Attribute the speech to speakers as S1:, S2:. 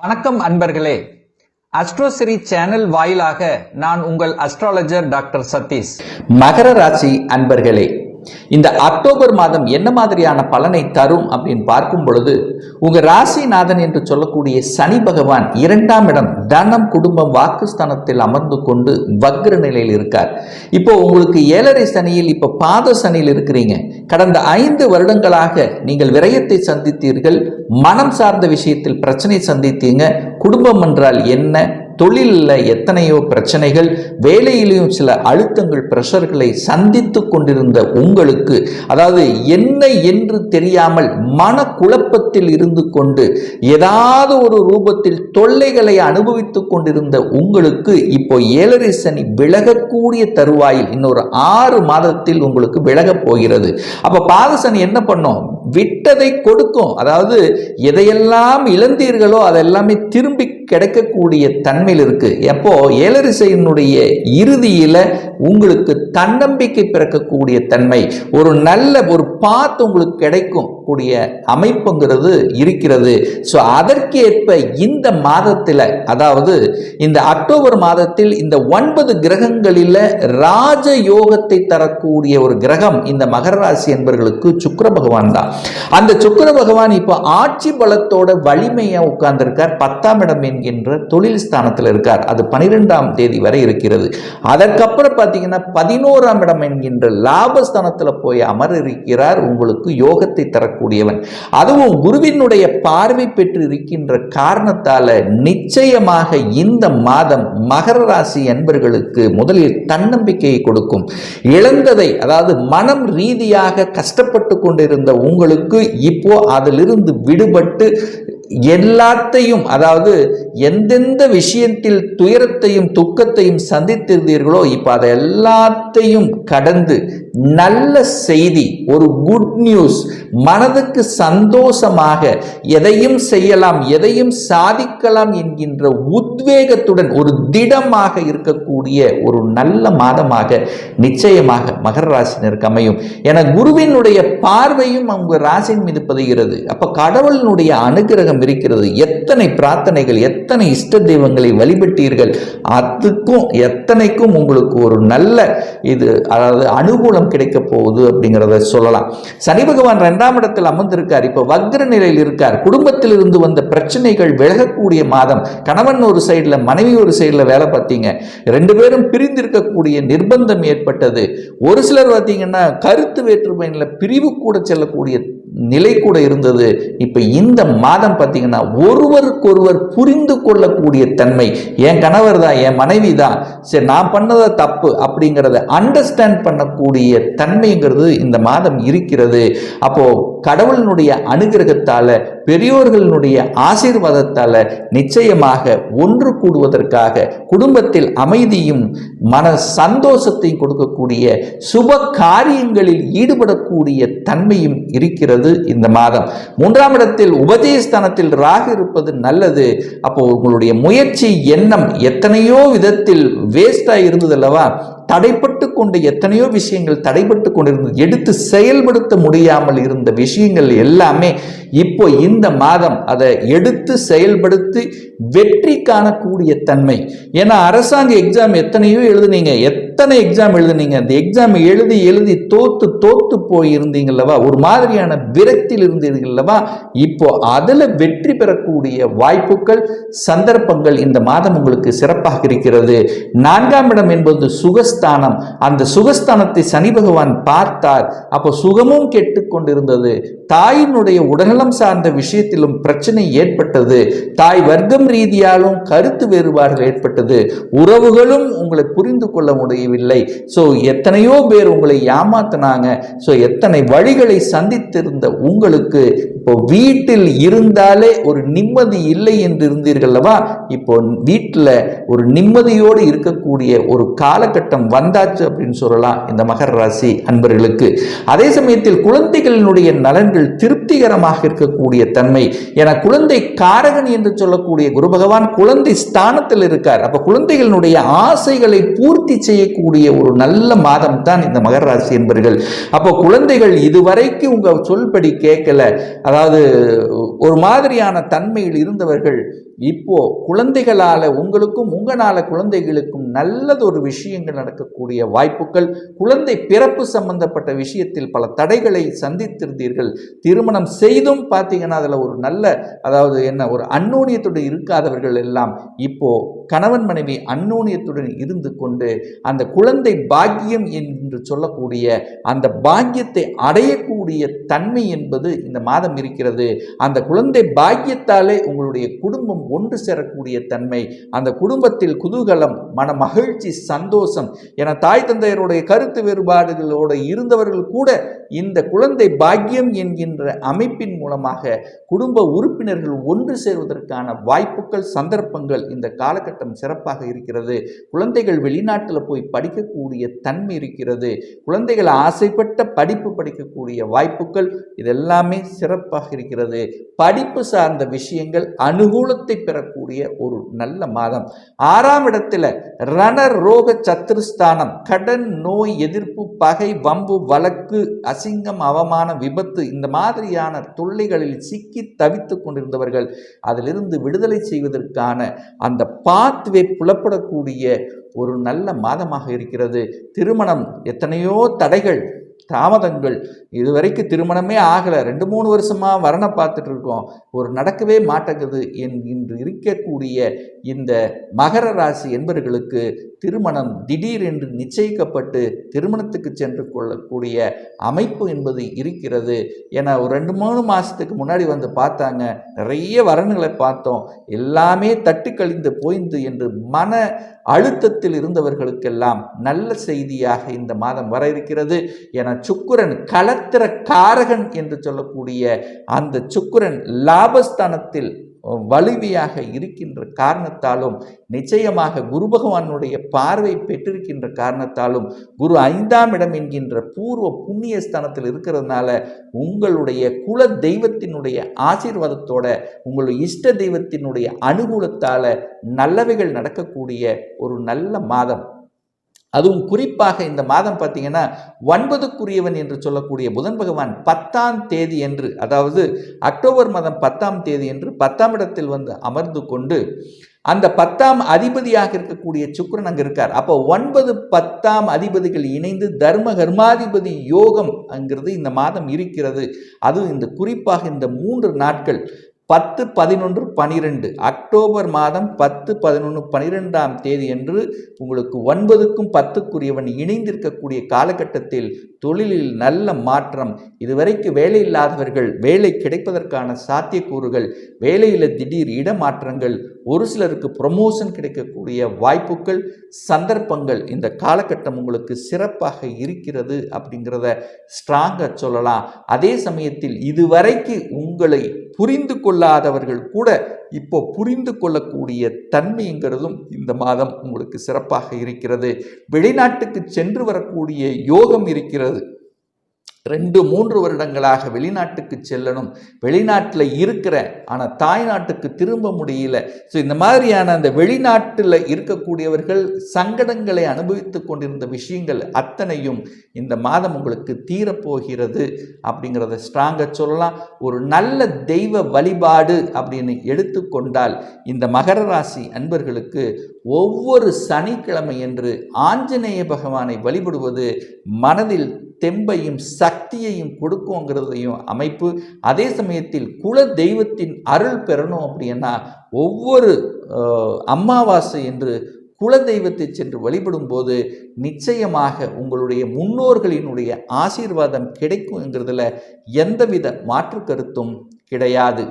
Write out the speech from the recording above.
S1: வணக்கம் அன்பர்களே. அஸ்ட்ரோசிரி சேனல் வாயிலாக நான் உங்கள் அஸ்ட்ராலஜர் டாக்டர் சதீஷ்.
S2: மகர ராசி அன்பர்களே இந்த அக்டோபர் மாதம் என்ன மாதிரியான பலனை தரும் அப்படின்னு பார்க்கும் பொழுது உங்கள் ராசிநாதன் என்று சொல்லக்கூடிய சனி பகவான் இரண்டாம் இடம் தனம் குடும்பம் வாக்குஸ்தானத்தில் அமர்ந்து கொண்டு வக்ர நிலையில் இருக்கார். இப்போ உங்களுக்கு ஏழரை சனியில் இப்போ பாத சனியில் இருக்கிறீங்க. கடந்த ஐந்து வருடங்களாக நீங்கள் விரயத்தை சந்தித்தீர்கள். மனம் சார்ந்த விஷயத்தில் பிரச்சனை சந்தித்தீங்க. குடும்பம் என்றால் என்ன? தொழிலில் எத்தனையோ பிரச்சனைகள் வேலையிலையும் சில அழுத்தங்கள் ப்ரெஷர்களை சந்தித்து கொண்டிருந்த உங்களுக்கு அதாவது என்ன என்று தெரியாமல் மனக்குழப்பத்தில் இருந்து கொண்டு ஏதாவது ஒரு ரூபத்தில் தொல்லைகளை அனுபவித்துக் கொண்டிருந்த உங்களுக்கு இப்போ ஏழரை சனி விலகக்கூடிய தருவாயில் இன்னொரு ஆறு மாதத்தில் உங்களுக்கு விலகப் போகிறது. அப்போ பாதசனி என்ன பண்ணும்? விட்டதை கொடுக்கும். அதாவது எதையெல்லாம் இழந்தீர்களோ அதெல்லாமே திரும்பி கிடைக்கக்கூடிய தன்மை தன்மையில் இருக்கு. எப்போ? ஏழரிசையினுடைய இறுதியில உங்களுக்கு தன்னம்பிக்கை பிறக்கக்கூடிய தன்மை ஒரு நல்ல ஒரு பாத் உங்களுக்கு கிடைக்கும். கூடிய அமைப்புங்கிறது இருக்கிறது. ஸோ அதற்கேற்ப இந்த மாதத்தில் அதாவது இந்த அக்டோபர் மாதத்தில் இந்த ஒன்பது கிரகங்களில் ராஜ யோகத்தை தரக்கூடிய ஒரு கிரகம் இந்த மகர ராசி என்பவர்களுக்கு சுக்கர பகவான் தான். அந்த சுக்கர பகவான் இப்போ ஆட்சி பலத்தோட வலிமையாக உட்கார்ந்திருக்கார். பத்தாம் இடம் என்கின்ற தொழில் ஸ்தானத்தில் இருக்கார். அது பனிரெண்டாம் தேதி வரை இருக்கிறது. அதற்கப்புறம் பார்த்தீங்கன்னா பதினோராம் இடம் என்கின்ற லாபஸ்தானத்தில் போய் அமர் இருக்கிறார் உங்களுக்கு யோகத்தை தரக்கூடியவன் அதுவும் குருவினுடைய பார்வை பெற்று இருக்கின்ற காரணத்தால நிச்சயமாக இந்த மாதம் மகர ராசி என்பர்களுக்கு முதலில் தன்னம்பிக்கையை கொடுக்கும். இழந்ததை அதாவது மனம் ரீதியாக கஷ்டப்பட்டு கொண்டிருந்த உங்களுக்கு இப்போ அதிலிருந்து விடுபட்டு எல்லாத்தையும் அதாவது எந்தெந்த விஷயத்தில் துயரத்தையும் துக்கத்தையும் சந்தித்திருந்தீர்களோ இப்போ அதை எல்லாத்தையும் கடந்து நல்ல செய்தி ஒரு குட் நியூஸ் மனதுக்கு சந்தோஷமாக எதையும் செய்யலாம் எதையும் சாதிக்கலாம் என்கின்ற உத்வேகத்துடன் ஒரு திடமாக இருக்கக்கூடிய ஒரு நல்ல மாதமாக நிச்சயமாக மகர ராசினருக்கு அமையும். என குருவினுடைய பார்வையும் அவங்க ராசியின் மீது பதிகிறது. அப்போ கடவுளினுடைய அனுகிரகம் இருக்கிறது. எத்தனை பிரார்த்தனைகள் எத்தனை இஷ்ட தெய்வங்களை வழிபட்டீர்கள்? அதுக்கும் எத்தனைக்கும் உங்களுக்கு ஒரு நல்ல இது அதாவது அனுகூலம் கிடைக்க போகுது அப்படிங்கிறத சொல்லலாம். சனி பகவான் ரெண்டாம் இடத்தில் அமர்ந்திருக்கார். இப்போ வக்ர நிலையில் இருக்கார். குடும்பத்தில் இருந்து வந்த பிரச்சனைகள் விலகக்கூடிய மாதம். கணவன் ஒரு சைடில் மனைவி ஒரு சைடில் வேலை பார்த்தீங்க. ரெண்டு பேரும் பிரிந்திருக்கக்கூடிய நிர்பந்தம் ஏற்பட்டது. ஒரு சிலர் பார்த்தீங்கன்னா கருத்து வேற்றுமையில் பிரிவு கூட செல்லக்கூடிய நிலை கூட இருந்தது. இப்போ இந்த மாதம் பார்த்தீங்கன்னா ஒருவருக்கொருவர் புரிந்து கொள்ளக்கூடிய தன்மை என் கணவர் தான் என் மனைவி தான் சரி நான் பண்ணதை தப்பு அப்படிங்கிறத அண்டர்ஸ்டாண்ட் பண்ணக்கூடிய தன்மைங்கிறது இந்த மாதம் இருக்கிறது. அப்போது கடவுளினுடைய அனுகிரகத்தால் பெரியோர்களினுடைய ஆசீர்வாதத்தால் நிச்சயமாக ஒன்று கூடுவதற்காக குடும்பத்தில் அமைதியும் மன சந்தோஷத்தையும் கொடுக்கக்கூடிய சுப காரியங்களில் ஈடுபடக்கூடிய தன்மையும் இருக்கிறது இந்த மாதம். மூன்றாம் இடத்தில் உபதேசஸ்தானத்தில் ராகு இருப்பது நல்லது. அப்போ உங்களுடைய முயற்சி எண்ணம் எத்தனையோ விதத்தில் வேஸ்டாக இருந்தது அல்லவா? தடைப்பட்டு கொண்டு எத்தனையோ விஷயங்கள் தடைப்பட்டு கொண்டிருந்தது. எடுத்து செயல்படுத்த முடியாமல் இருந்த விஷயங்கள் எல்லாமே இப்போ இந்த மாதம் அதை எடுத்து செயல்படுத்தி வெற்றி காணக்கூடிய தன்மை. ஏன்னா அரசாங்க எக்ஸாம் எத்தனையோ எழுதுனீங்க. எத்தனை எக்ஸாம் எழுதுனீங்க? அந்த எக்ஸாம் எழுதி எழுதி தோத்து தோத்து போயிருந்தீங்கல்லவா ஒரு மாதிரியான விரக்தியில் இருந்தீங்கல்லவா இப்போ அதில் வெற்றி பெறக்கூடிய வாய்ப்புகள் சந்தர்ப்பங்கள் இந்த மாதம் உங்களுக்கு சிறப்பாக இருக்கிறது. நான்காம் இடம் என்பது சுகஸ்தானம். அந்த சுகஸ்தானத்தை சனி பகவான் பார்த்தார். அப்போ சுகமும் கெட்டு கொண்டிருந்தது தாயினுடைய மண்டலம் சார்ந்த விஷயத்திலும் பிரச்சனை ஏற்பட்டது. தாய் வர்க்கம் ரீதியாலும் கருத்து வேறுபாடுகள் ஏற்பட்டது. உறவுகளும் உங்களை புரிந்து கொள்ள முடியவில்லை. ஸோ எத்தனையோ பேர் உங்களை ஏமாத்தினாங்க. ஸோ எத்தனை வழிகளை சந்தித்திருந்த உங்களுக்கு இப்போ வீட்டில் இருந்தாலே ஒரு நிம்மதி இல்லை என்று இருந்தீர்கள்லவா இப்போ வீட்டில் ஒரு நிம்மதியோடு இருக்கக்கூடிய ஒரு காலகட்டம் வந்தாச்சு அப்படின்னு சொல்லலாம் இந்த மகர ராசி அன்பர்களுக்கு. அதே சமயத்தில் குழந்தைகளினுடைய நலன்கள் திருப்திகரமாக இருக்கக்கூடிய தன்மை. என குழந்தை காரகன் என்று சொல்லக்கூடிய குரு பகவான் குழந்தை ஸ்தானத்தில் இருக்கார். அப்ப குழந்தைகளினுடைய ஆசைகளை பூர்த்தி செய்யக்கூடிய ஒரு நல்ல மாதம் தான் இந்த மகர ராசி என்பர்கள். அப்போ குழந்தைகள் இதுவரைக்கும் உங்க சொல்படி கேட்கல. அதாவது ஒரு மாதிரியான தன்மையில் இருந்தவர்கள் இப்போ குழந்தைகளால் உங்களுக்கும் உங்களால் குழந்தைகளுக்கும் நல்லதொரு விஷயங்கள் நடக்கக்கூடிய வாய்ப்புகள் குழந்தை பிறப்பு சம்பந்தப்பட்ட விஷயத்தில் பல தடைகளை சந்தித்திருந்தீர்கள். திருமணம் செய்தும் பார்த்தீங்கன்னா அதில் ஒரு நல்ல அதாவது என்ன ஒரு அந்நோனியத்துடன் இருக்காதவர்கள் எல்லாம் இப்போ கணவன் மனைவி அந்நோனியத்துடன் இருந்து கொண்டு அந்த குழந்தை பாக்கியம் என்று சொல்லக்கூடிய அந்த பாக்கியத்தை அடையக்கூடிய தன்மை என்பது இந்த மாதம் இருக்கிறது. அந்த குழந்தை பாக்கியத்தாலே உங்களுடைய குடும்பம் ஒன்று சேரக்கூடிய தன்மை அந்த குடும்பத்தில் குதூகலம் மன மகிழ்ச்சி சந்தோஷம் என தாய் தந்தையருடைய கருத்து வேறுபாடுகளோடு இருந்தவர்கள் கூட இந்த குழந்தை பாக்கியம் என்கின்ற அமைப்பின் மூலமாக குடும்ப உறுப்பினர்கள் ஒன்று சேர்வதற்கான வாய்ப்புகள் சந்தர்ப்பங்கள் இந்த காலகட்டம் சிறப்பாக இருக்கிறது. குழந்தைகள் வெளிநாட்டில் போய் படிக்கக்கூடிய தன்மை இருக்கிறது. குழந்தைகள் ஆசைப்பட்ட படிப்பு படிக்கக்கூடிய வாய்ப்புகள் இதெல்லாமே சிறப்பாக இருக்கிறது. படிப்பு சார்ந்த விஷயங்கள் அனுகூலத்தை பெறக்கூடிய ஒரு நல்ல மாதம். ஆறாம் இடத்துல ரண ரோக சத்துருஸ்தானம் கடன் நோய் எதிர்ப்பு பகை வம்பு வழக்கு அசிங்கம் அவமான விபத்து இந்த மாதிரியான தொல்லைகளில் சிக்கி தவித்து கொண்டிருந்தவர்கள் அதிலிருந்து விடுதலை செய்வதற்கான அந்த பாத்வே புலப்படக்கூடிய ஒரு நல்ல மாதமாக இருக்கிறது. திருமணம் எத்தனையோ தடைகள் தாமதங்கள். இதுவரைக்கும் திருமணமே ஆகலை. ரெண்டு மூணு வருஷமாக வரணை பார்த்துட்டு இருக்கோம் ஒரு நடக்கவே மாட்டேங்குது என் இன்று இருக்கக்கூடிய இந்த மகர ராசி என்பவர்களுக்கு திருமணம் திடீர் என்று நிச்சயிக்கப்பட்டு திருமணத்துக்கு சென்று கொள்ளக்கூடிய அமைப்பு என்பது இருக்கிறது. ஏன்னா ஒரு ரெண்டு மூணு மாதத்துக்கு முன்னாடி வந்து பார்த்தாங்க. நிறைய வரன்களை பார்த்தோம். எல்லாமே தட்டு கழிந்து போய்ந்து என்று மன அழுத்தத்தில் இருந்தவர்களுக்கெல்லாம் நல்ல செய்தியாக இந்த மாதம் வர இருக்கிறது. என சுக்குரன் கலத்திர காரகன் என்று சொல்லக்கூடிய அந்த சுக்குரன் லாபஸ்தானத்தில் வலிமையாக இருக்கின்ற காரணத்தாலும் நிச்சயமாக குரு பகவானுடைய பார்வை பெற்றிருக்கின்ற காரணத்தாலும் குரு ஐந்தாம் இடம் என்கின்ற பூர்வ புண்ணிய ஸ்தானத்தில் இருக்கிறதுனால உங்களுடைய குல தெய்வத்தினுடைய ஆசீர்வாதத்தோட உங்களுடைய இஷ்ட தெய்வத்தினுடைய அனுகூலத்தால் நல்லவைகள் நடக்கக்கூடிய ஒரு நல்ல மாதம். அதுவும் குறிப்பாக இந்த மாதம் பார்த்தீங்கன்னா ஒன்பதுக்குரியவன் என்று சொல்லக்கூடிய புதன் பகவான் பத்தாம் தேதி என்று அதாவது அக்டோபர் மாதம் பத்தாம் தேதி என்று பத்தாம் இடத்தில் வந்து அமர்ந்து கொண்டு அந்த பத்தாம் அதிபதியாக இருக்கக்கூடிய சுக்கரன் அங்கே இருக்கார். அப்போ ஒன்பது பத்தாம் அதிபதிகள் இணைந்து தர்ம கர்மாதிபதி யோகம் அங்கிறது இந்த மாதம் இருக்கிறது. அதுவும் இந்த குறிப்பாக இந்த மூன்று நாட்கள் பத்து பதினொன்று பனிரெண்டு. அக்டோபர் மாதம் பத்து பதினொன்று பனிரெண்டாம் தேதி என்று உங்களுக்கு ஒன்பதுக்கும் பத்துக்குரியவன் இணைந்திருக்கக்கூடிய காலகட்டத்தில் தொழிலில் நல்ல மாற்றம் இதுவரைக்கு வேலை இல்லாதவர்கள் வேலை கிடைப்பதற்கான சாத்தியக்கூறுகள் வேலையில் திடீர் இடமாற்றங்கள் ஒரு சிலருக்கு ப்ரொமோஷன் கிடைக்கக்கூடிய வாய்ப்புகள் சந்தர்ப்பங்கள் இந்த காலகட்டம் உங்களுக்கு சிறப்பாக இருக்கிறது அப்படிங்கிறத ஸ்ட்ராங்காக சொல்லலாம். அதே சமயத்தில் இதுவரைக்கு உங்களை புரிந்து கொள்ளாதவர்கள் கூட இப்போ புரிந்து கொள்ளக்கூடிய தன்மைங்கிறதும் இந்த மாதம் உங்களுக்கு சிறப்பாக இருக்கிறது. வெளிநாட்டுக்கு சென்று வரக்கூடிய யோகம் இருக்கிறது. ரெண்டு மூன்று வருடங்களாக வெளிநாட்டுக்கு செல்லணும். வெளிநாட்டில் இருக்கிற ஆனால் தாய்நாட்டுக்கு திரும்ப முடியல. ஸோ இந்த மாதிரியான அந்த வெளிநாட்டில் இருக்கக்கூடியவர்கள் சங்கடங்களை அனுபவித்து கொண்டிருந்த விஷயங்கள் அத்தனையும் இந்த மாதம் உங்களுக்கு தீரப்போகிறது அப்படிங்கிறத ஸ்ட்ராங்காக சொல்லலாம். ஒரு நல்ல தெய்வ வழிபாடு அப்படின்னு எடுத்துக்கொண்டால் இந்த மகர ராசி அன்பர்களுக்கு ஒவ்வொரு சனிக்கிழமை என்று ஆஞ்சநேய பகவானை வழிபடுவது மனதில் தெம்பையும் சக்தியையும் கொடுக்குங்கிறதையும் அமைப்பு. அதே சமயத்தில் குல தெய்வத்தின் அருள் பெறணும் அப்படின்னா ஒவ்வொரு அமாவாசை என்று குல தெய்வத்தை சென்று வழிபடும் போது நிச்சயமாக உங்களுடைய முன்னோர்களினுடைய ஆசீர்வாதம் கிடைக்கும் என்கிறதுல எந்தவித மாற்று கருத்தும் கிடையாது.